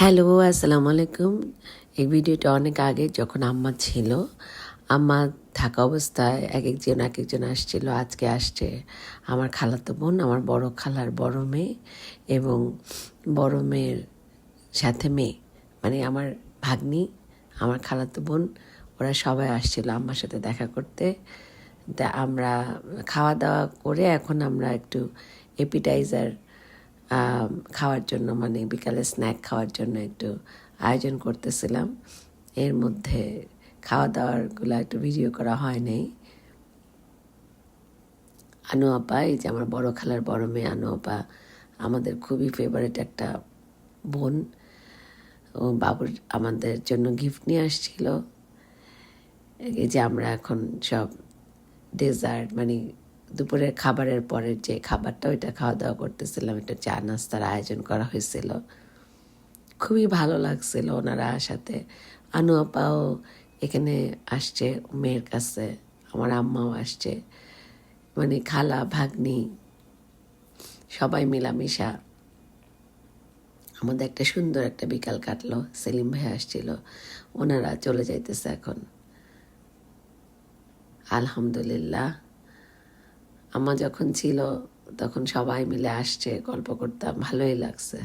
Hello আসসালামু আলাইকুম এই ভিডিওটা অনেক আগে যখন আম্মা ছিল, আম্মা থাকা অবস্থায় এক একজন এক একজন আসছিল, আজকে আসছে। আমার খালাতো বোন, আমার বড় খালার বড় মেয়ে এবং বড় মেয়ের সাথে মেয়ে। মানে আমার ভাগ্নি, আমার খালাতো বোন, ওরা সবাই আসছিল আম্মার সাথে দেখা করতে। আমরা খাওয়া দাওয়া করে এখন আমরা একটু এপিটাইজার খাওয়ার জন্য মানে বিকালে স্ন্যাক খাওয়ার জন্য একটু আয়োজন করতেছিলাম। এর মধ্যে খাওয়া দাওয়ারগুলো একটু ভিডিও করা হয় নাই। আনু আপা, এই যে আমার বড় খালার বড় মেয়ে আনু আপা, আমাদের খুবই ফেভারিট একটা বোন। ও বাবুর, আমাদের জন্য গিফট নিয়ে আসছিল। এই যে আমরা এখন সব ডেজার্ট মানে দুপুরের খাবারের পরের যে খাবারটা, ওইটা খাওয়া দাওয়া করতেছিলাম। একটা চা নাস্তার আয়োজন করা হয়েছিল। খুবই ভালো লাগছিল ওনারা আসাতে। আনু আপাও এখানে আসছে, মেয়ের কাছে, আমার আম্মাও আসছে। মানে খালা, ভাগ্নি, সবাই মিলামিশা। আমাদের একটা সুন্দর একটা বিকাল কাটলো, সেলিম ভাই আসছিল। ওনারা চলে যাইতেছে এখন। আলহামদুলিল্লাহ। আমা যখন ছিল তখন সবাই মিলে আসছে গল্প করতাম ভালোই লাগছে।